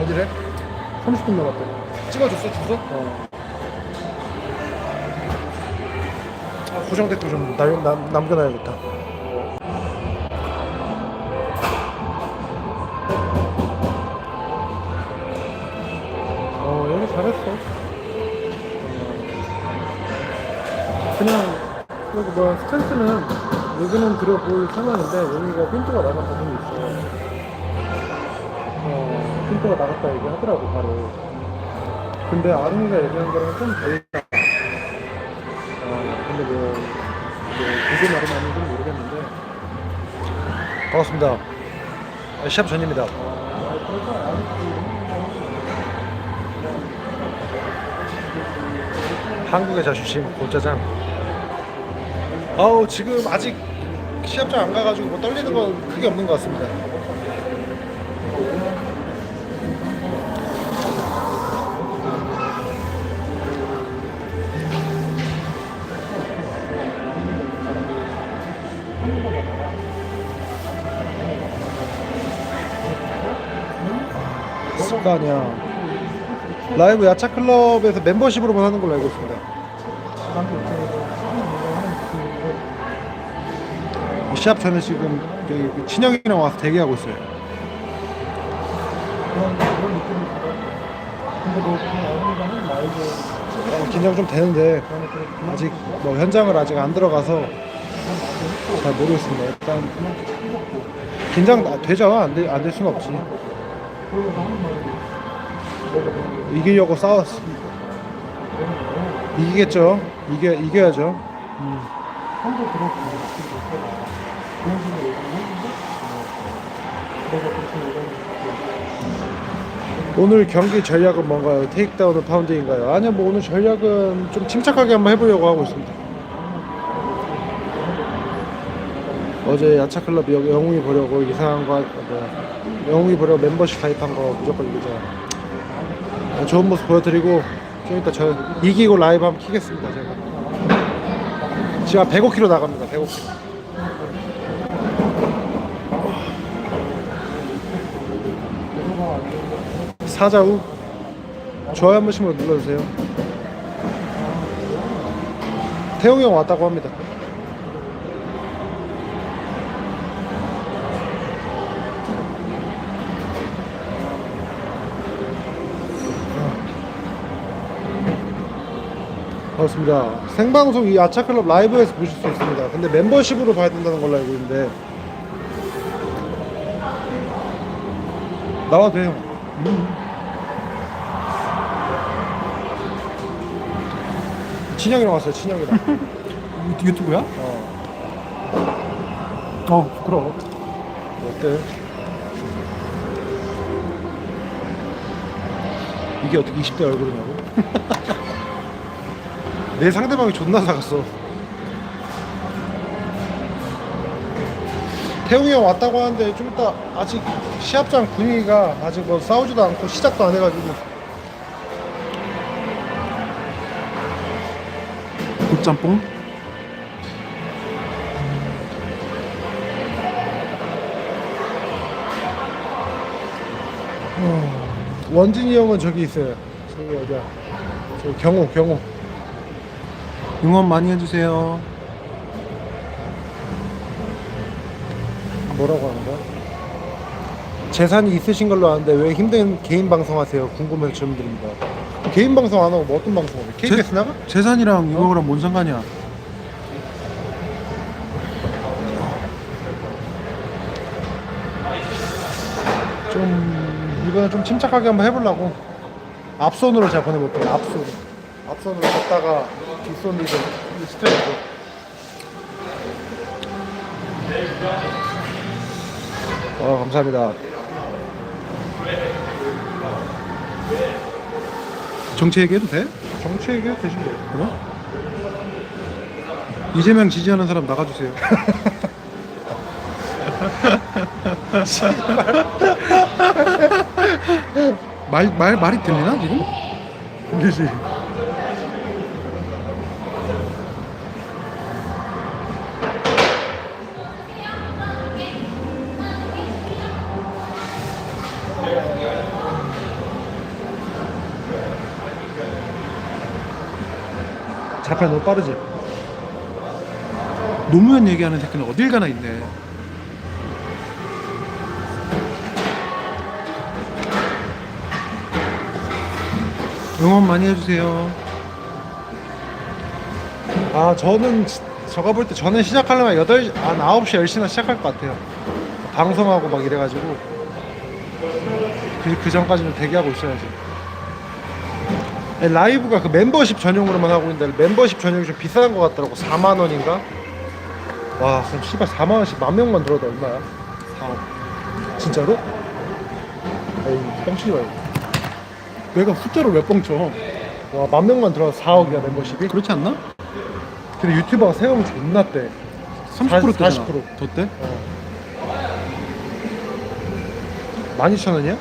어디래? 30분 남았대. 찍어줬어 주소? 어. 고정 댓글 좀 남, 남, 남겨놔야겠다 어, 여기 잘했어. 어. 그냥, 여기 뭐, 스탠스는, 여기는 들어볼 상황인데, 여기가 핀트가 나간 부분이 있어. 어, 핀트가 나갔다 얘기하더라고, 바로. 근데 아름이가 얘기한 거랑 좀 다르다. 어, 근데 뭐, 뭐, 그게 말이 맞는지 모르겠는데, 반갑습니다. 아, 시합 전입니다. 어, 그래서 아직도 한국의 자존심 고짜장. 아우 지금 아직 시합장 안 가가지고 뭐 떨리는 건 크게 없는 것 같습니다 습관이야. 라이브 야차 클럽에서 멤버십으로만 하는 걸로 알고 있습니다. 시합 전에 지금 여기 그 친형이랑 와서 대기하고 있어요. 어, 긴장 좀 되는데 아직 뭐 현장을 아직 안 들어가서 잘 모르겠습니다. 일단 긴장 아, 되죠. 안될안될 수는 없지 이 이기려고 싸웠 이기겠죠 이겨 이겨야죠 음. 오늘 경기 전략은 뭔가요? 테이크다운은 파운딩인가요? 아니요, 뭐 오늘 전략은 좀 침착하게 한번 해보려고 하고 있습니다. 어제 야차클럽 영- 영웅이 보려고 이상한 거, 뭐야, 영웅이 보려고 멤버십 가입한 거 무조건 이기자. 어, 좋은 모습 보여드리고 좀 이따 저 이기고 라이브 한번 키겠습니다, 제가. 지금 105kg 나갑니다, 105kg. 사자우 좋아요 한 번씩만 눌러주세요 태용이 형 왔다고 합니다 반갑습니다. 생방송 이 아차클럽 라이브에서 보실 수 있습니다. 근데 멤버십으로 봐야 된다는 걸로 알고 있는데. 나와도 돼요. 친형이랑 왔어요 친형이랑. 유튜브야? 어. 어 부끄러워 어때? 이게 어떻게 20대 얼굴이냐고? 내 상대방이 존나 작았어. 태웅이 형 왔다고 하는데 좀 이따 아직 시합장 분위기가 아직 뭐 싸우지도 않고 시작도 안 해가지고. 굿짬뽕? 원진이 형은 저기 있어요. 저기 어디야? 저기 경호 경호 응원 많이 해주세요 뭐라고 하는 거야? 재산이 있으신 걸로 아는데 왜 힘든 개인 방송 하세요? 궁금해서 질문 드립니다. 개인 방송 안 하고 뭐 어떤 방송 하세요? KBS 나가? 재산이랑 이거랑 뭔 상관이야 좀 이번에 좀 침착하게 한번 해보려고 앞손으로 제가 보내볼게요. 앞손. 앞손으로 걷다가 뒷손으로 좀 스트레이트. 어 감사합니다. 정치 얘기해도 돼? 정치 얘기해도 되신대요. 그래? 이재명 지지하는 사람 나가주세요 말, 말, 말이 들리나 지금? 들리지? 자팔 너무 빠르지? 노무현 얘기하는 새끼는 어딜 가나 있네. 응원 많이 해주세요. 아 저는 지- 저가 볼 때 저는 시작하려면 8시 한 9시 10시나 시작할 것 같아요 방송하고 막 이래가지고 그, 그 전까지는 대기하고 있어야지 네, 라이브가 그 멤버십 전용으로만 하고 있는데 멤버십 전용이 좀 비싼 것 같더라고 4만 원인가? 와 그럼 씨발 4만 원씩 만 명만 들어도 얼마야? 4억 진짜로? 에이 뻥치지 말고 내가 숫자로 왜 뻥쳐? 와 만 명만 들어도 4억이야 멤버십이? 그렇지 않나? 근데 유튜버가 세우면 존나 떼 30% 떼잖아. 40%. 더 떼? 12,000원이야?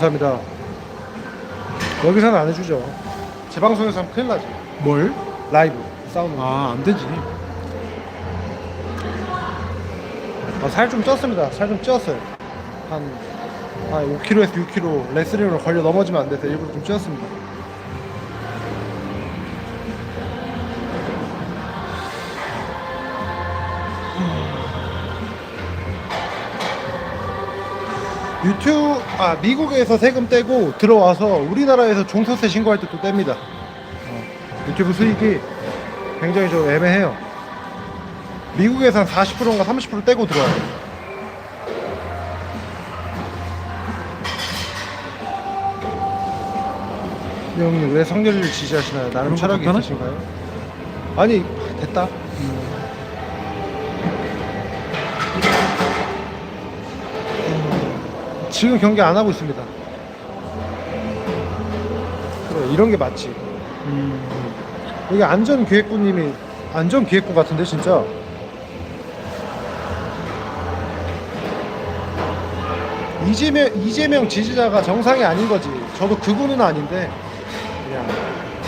감사합니다. 여기서는 안 해주죠. 제 방송에서 하면 큰일 나지. 뭘? 라이브, 사우나. 아, 안 되지. 아, 살 좀 쪘습니다. 살 좀 쪘어요. 한, 한 5kg에서 6kg 레슬링으로 걸려 넘어지면 안 돼서 일부러 좀 쪘습니다. 유튜브 아 미국에서 세금 떼고 들어와서 우리나라에서 종소세 신고할 때 또 뗍니다. 어, 유튜브 수익이 굉장히 좀 애매해요. 미국에서 한 40%인가 30% 떼고 들어와요. 네, 형님 왜 성렬이를 지지하시나요? 나름 그런 거 철학이? 있으신가요? 아니 됐다. 지금 경기 안 하고 있습니다. 그래 이런 게 맞지. 음, 여기 안전기획부님이 안전기획부 같은데 진짜 이재명 이재명 지지자가 정상이 아닌 거지. 저도 그분은 아닌데 그냥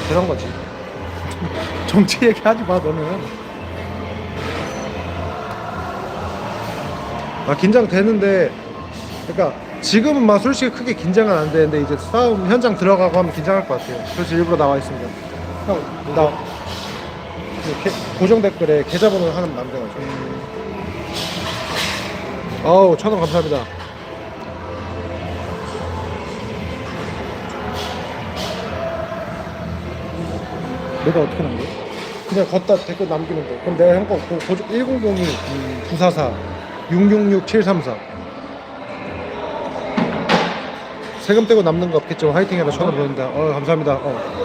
그런 거지. 정치 얘기하지 마, 너는. 아 긴장되는데 그러니까 지금은 막 솔직히 크게 긴장은 안 되는데 이제 싸움 현장 들어가고 하면 긴장할 것 같아요. 그래서 일부러 나와 있습니다. 형나 고정 댓글에 계좌번호 하는 남겨가지고. 어우 천원 감사합니다. 내가 어떻게 남겨? 그냥 걷다 댓글 남기는 거. 그럼 내가 형 거 고정 1002 944 666 734 세금 떼고 남는 거 없겠죠. 화이팅해라 천원 보낸다. 어 감사합니다. 어.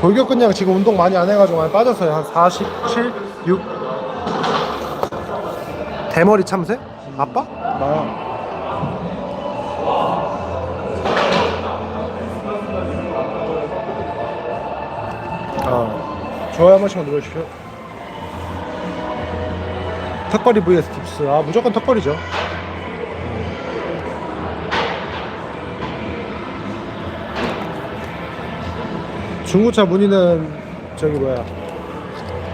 골격 근량 지금 운동 많이 안 해가지고 많이 빠졌어요. 한 47, 6. 대머리 참새? 아빠? 나야. 아, 좋아요 한 번씩만 눌러주십시오. 턱걸이 vs 딥스. 아, 무조건 턱걸이죠. 중고차 문의는 저기 뭐야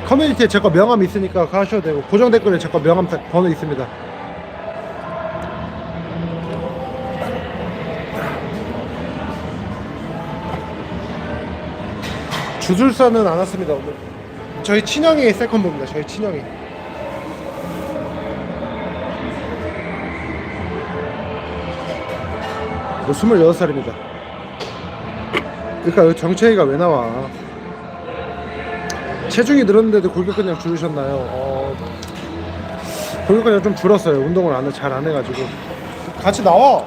커뮤니티에 제 거 명함 있으니까 하셔도 되고 고정 댓글에 제 거 명함 다- 번호 있습니다. 주술사는 안 왔습니다 오늘. 저희 친형이 세컨보입니다. 저희 친형이. 뭐 26살입니다. 그러니까 정체이가 왜 나와? 체중이 늘었는데도 골격근량 줄으셨나요? 어, 골격근량 좀 줄었어요. 운동을 안, 잘 안 해가지고. 같이 나와!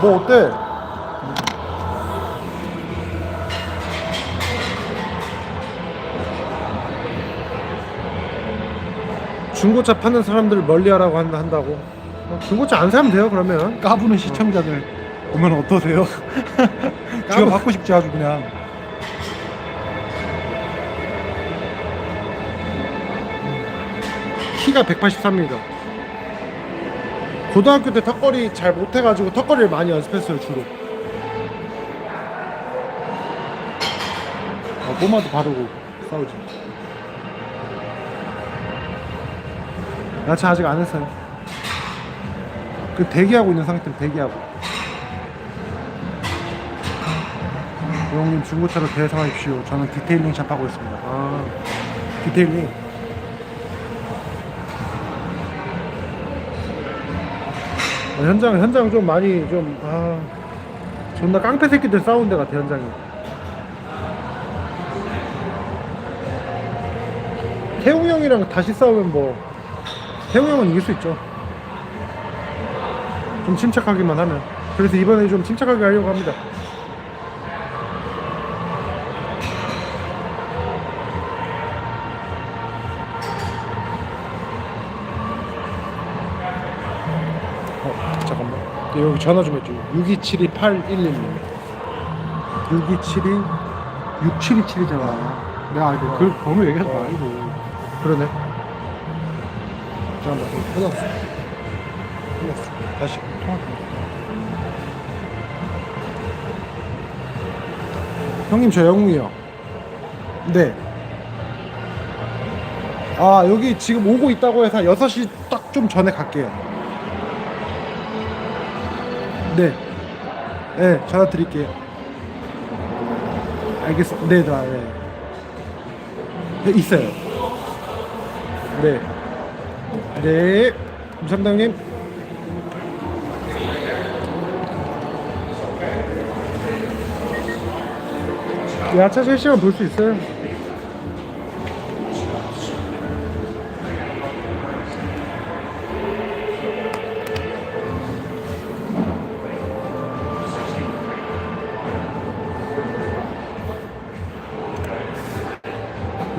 뭐 어때? 중고차 파는 사람들을 멀리 하라고 한- 한다고. 어, 중고차 안 사면 돼요 그러면. 까부는 시청자들 보면 어떠세요? 쥐가 받고 싶지 아주 그냥. 키가 183입니다. 고등학교 때 턱걸이 잘 못해가지고 턱걸이를 많이 연습했어요 주로. 어, 포마도 바르고 싸우지. 야채 아직 안 했어요. 그 대기하고 있는 상태로 대기하고. 형님 중고차로 대성하십시오. 저는 디테일링 샵 하고 있습니다. 아 디테일링. 어, 현장 현장 좀 많이 좀 아. 존나 깡패 새끼들 싸운 데 같아 현장이. 태웅 형이랑 다시 싸우면 뭐 태웅 형은 이길 수 있죠. 좀 침착하기만 하면. 그래서 이번에 좀 침착하게 하려고 합니다. 여기 전화 좀 해줘. 6272-8111. 6272 6727이잖아. 내가 알고 그 번호 얘기하지 말고. 그러네. 잠깐만. 끊었어. 끊었어. 다시 통화할게. 형님 저 영웅이요. 네. 아 여기 지금 오고 있다고 해서 6시 딱 좀 전에 갈게요. 네, 전화 드릴게요. 알겠습니다. 네, 네, 네. 네, 있어요. 네. 네. 형님. 야차 실시간 볼 수 있어요.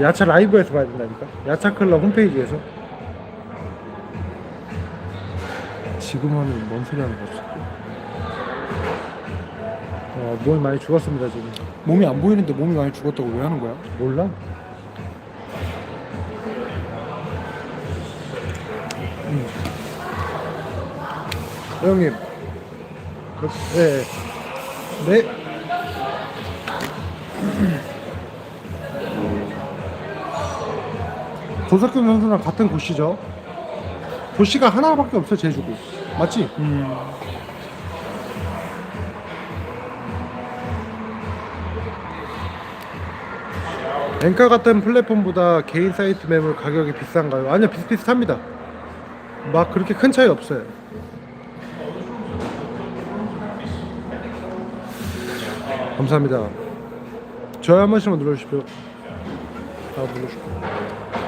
야차 라이브에서 봐야 된다니까. 야차 클럽 홈페이지에서. 지금 하면 뭔 소리 하는 거지? 어, 몸이 많이 죽었습니다 지금. 몸이 안 보이는데 몸이 많이 죽었다고 왜 하는 거야? 몰라? 음. 형님. 그, 네. 네. 고석균 선수랑 같은 고시죠. 고시가 하나밖에 없어 제주고. 맞지? 음 엔카 같은 플랫폼보다 개인 사이트 매물 가격이 비싼가요? 아니요 비슷비슷합니다 막 그렇게 큰 차이 없어요 감사합니다 좋아요 한 번씩만 눌러주십시오 아 눌러주십시오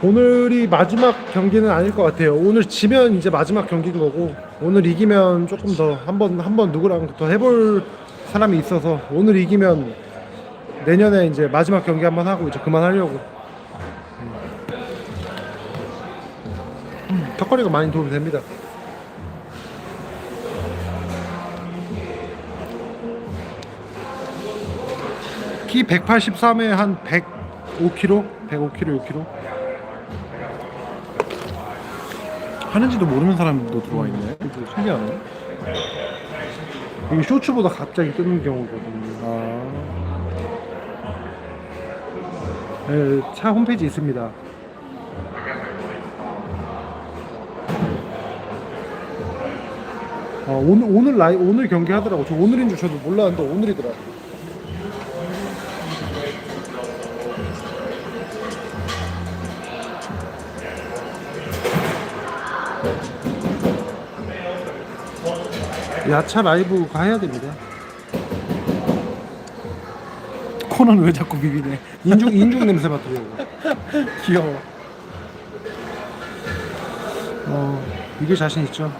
오늘이 마지막 경기는 아닐 것 같아요 오늘 지면 이제 마지막 경기인 거고 오늘 이기면 조금 더 한번 한번 누구랑 더 해볼 사람이 있어서 오늘 이기면 내년에 이제 마지막 경기 한번 하고 이제 그만하려고 음, 턱걸이가 많이 도움이 됩니다 키 183에 한 105kg? 105kg, 6kg? 하는지도 모르는 사람도 들어와 있네 신기하네 이게 쇼츠보다 갑자기 뜨는 경우거든요. 아 네, 차 홈페이지 있습니다. 어, 오늘 오늘 라이 오늘 경기 하더라고. 저 오늘인 줄 저도 몰랐는데 오늘이더라. 야차 라이브가 해야 됩니다. 코는 왜 자꾸 비비네 인중 인중 냄새 맡으려고. 귀여워 어, 이게 자신 있죠.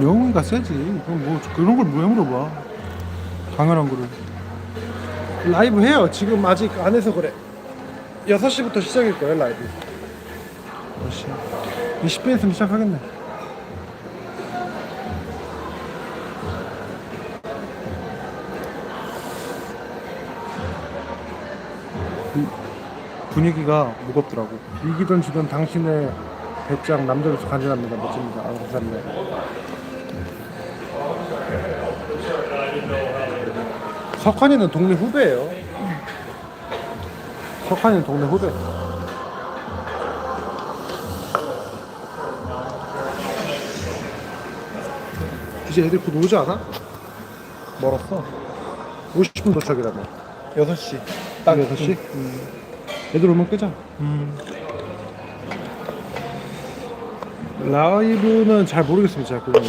영웅이가 세지 그럼 뭐 그런 걸 왜 물어봐 당연한 거를 라이브 해요. 지금 아직 안 해서 그래. 6시부터 시작일 거예요, 라이브. 6시. 20분 있으면 시작하겠네. 분위기가 무겁더라고 이기던 지던 당신의 배짱 남자로서 간절합니다. 멋집니다. 아, 감사합니다. 석환이는 동네 후배예요. 석한이 동네 후배. 이제 애들 곧 오지 않아? 멀었어. 50분 도착이라며. 6시. 딱 6시? 애들 오면 끄자. 음. 라이브는 잘 모르겠습니다. 그거는.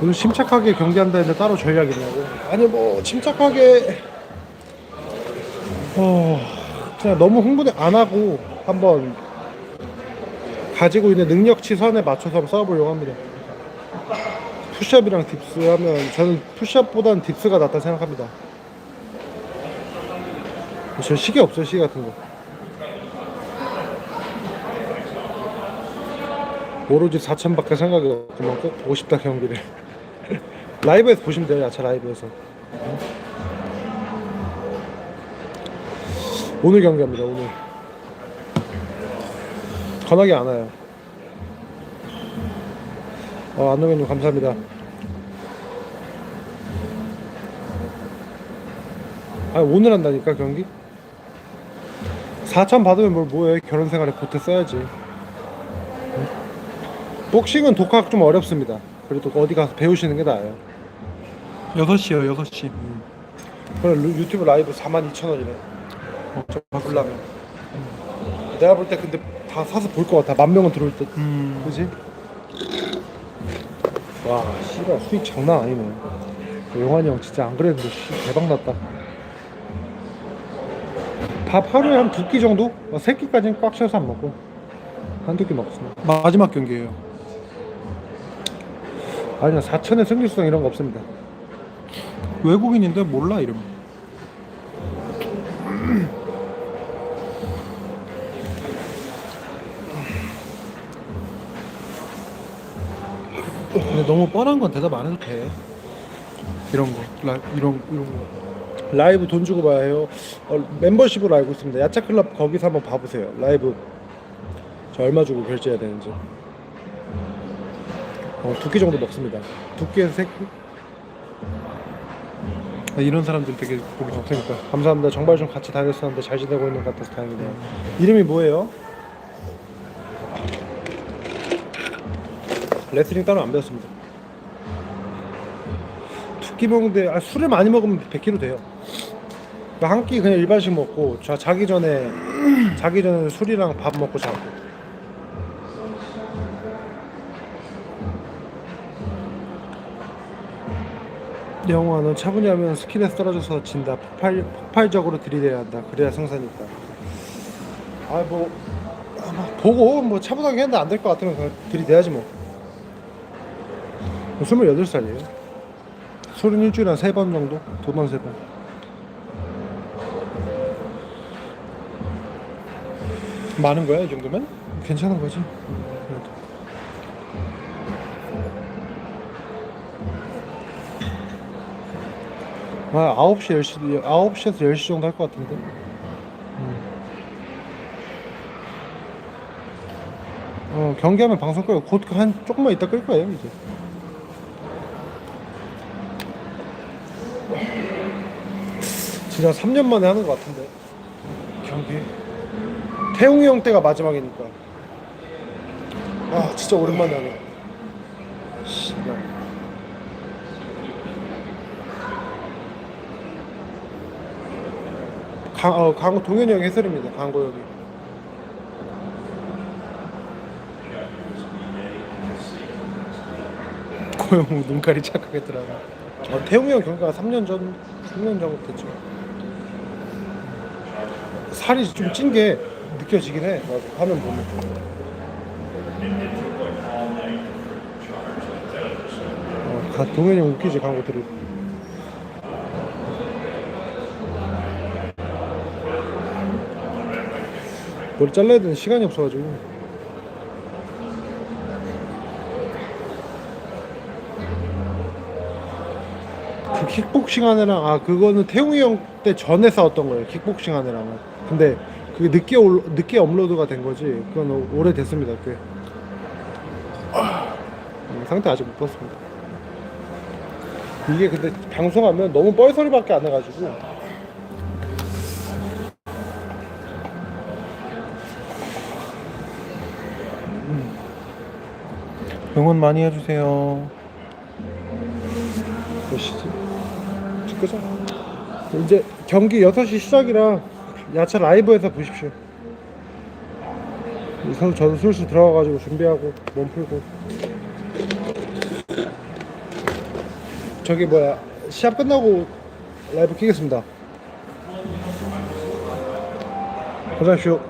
오늘 침착하게 경기한다 했는데 따로 전략이냐고. 아니 뭐 침착하게 어 그냥 너무 흥분을 안 하고 한번 가지고 있는 능력치 선에 맞춰서 한번 싸워보려고 합니다. 푸시업이랑 딥스 하면 저는 푸시업보다는 딥스가 낫다 생각합니다. 저 시계 없어요 시계 같은 거 오로지 4천밖에 생각이 없구만 꼭 보고 싶다 경기를 라이브에서 보시면 돼요 야차 라이브에서 오늘 경기합니다 오늘 전화기 안 와요. 어, 안동현님 감사합니다. 아 오늘 한다니까 경기? 4천 받으면 뭘 뭐해? 결혼 생활에 보태 써야지. 응? 복싱은 독학 좀 어렵습니다. 그래도 어디 가서 배우시는 게 나아요. 6시요, 6시. 그럼 루- 유튜브 라이브 42,000원이래 어, 저 바꾸려면. 내가 볼 때 근데 다 사서 볼 것 같아 만 명은 들어올 때 음. 그지? 와 씨발 수익 장난 아니네 용환이 형 진짜 안 그랬는데 씨, 대박 났다 밥 하루에 한 두 끼 정도? 어, 세 끼까지는 꽉 채워서 안 먹고 한두 끼 먹습니다 마지막 경기예요. 아니요 4천의 승리수당 이런 거 없습니다 외국인인데 몰라 이름. 근데 너무 뻔한 건 대답 안 해도 돼. 이런 거, 라, 이런 이런 거. 라이브 돈 주고 봐야 해요 어, 멤버십으로 알고 있습니다 야차클럽 거기서 한번 봐보세요 라이브 저 얼마 주고 결제해야 되는지 어, 두끼 정도 먹습니다 두 끼에서 세 끼? 아, 이런 사람들 되게 보기 좋. 그러니까 감사합니다. 정말 좀 같이 다녔었는데 잘 지내고 있는 것 같아서 다행이네요. 이름이 뭐예요? 레슬링 따로 안 배웠습니다. 두 끼 먹는데 아, 술을 많이 먹으면 100kg 돼요. 한 끼 그냥 일반식 먹고 자, 자기 전에 자기 전에 술이랑 밥 먹고 자고. 영화는 차분히 하면 스킬에서 떨어져서 진다. 폭발, 폭발적으로 들이대야 한다. 그래야 승산이 있다. 아, 뭐, 아, 뭐 보고 뭐 차분하게 했는데 안 될 것 같으면 그냥 들이대야지 뭐. 28살이에요. 술은 일주일에 한세번 정도? 두 번, 세 번. 많은 거야 이 정도면? 괜찮은 거지. 그래도. 아, 9시, 10시, 9시에서 10시 정도 할 것 같은데. 음. 어, 경기하면 방송 끄요. 곧한 조금만 이따 끌 거예요, 이제. 진짜 3년 만에 하는 것 같은데. 경기. 태웅이 형 때가 마지막이니까. 아, 진짜 오랜만에 하네. 씨발. 강, 어, 강호 동현이 형 해설입니다. 강고 형이. 고영 눈깔이 착하겠더라고. 어, 태웅이 형 경기가 3년 전, 3년 전부터 됐죠. 살이 좀 찐 게 느껴지긴 해. 화면 보면. 어, 가, 동현이 형 웃기지 광고 들을. 머리 잘라야 되는 시간이 없어가지고. 킥복싱 하느랑 아 그거는 태웅이 형 때 전에 싸웠던 거예요 킥복싱 하느랑은. 근데 그게 늦게 올, 늦게 업로드가 된 거지. 그건 오래 됐습니다 꽤. 음, 상태 아직 못 봤습니다. 이게 근데 방송하면 너무 뻘소리밖에 안 나가지고. 응원 많이 해주세요. 몇 시지? 끄자 이제 경기 6시 시작이라 야차 라이브에서 보십시오. 선 저도 슬슬 들어가가지고 준비하고 몸 풀고. 저기 뭐야 시합 끝나고 라이브 키겠습니다. 고생하십시오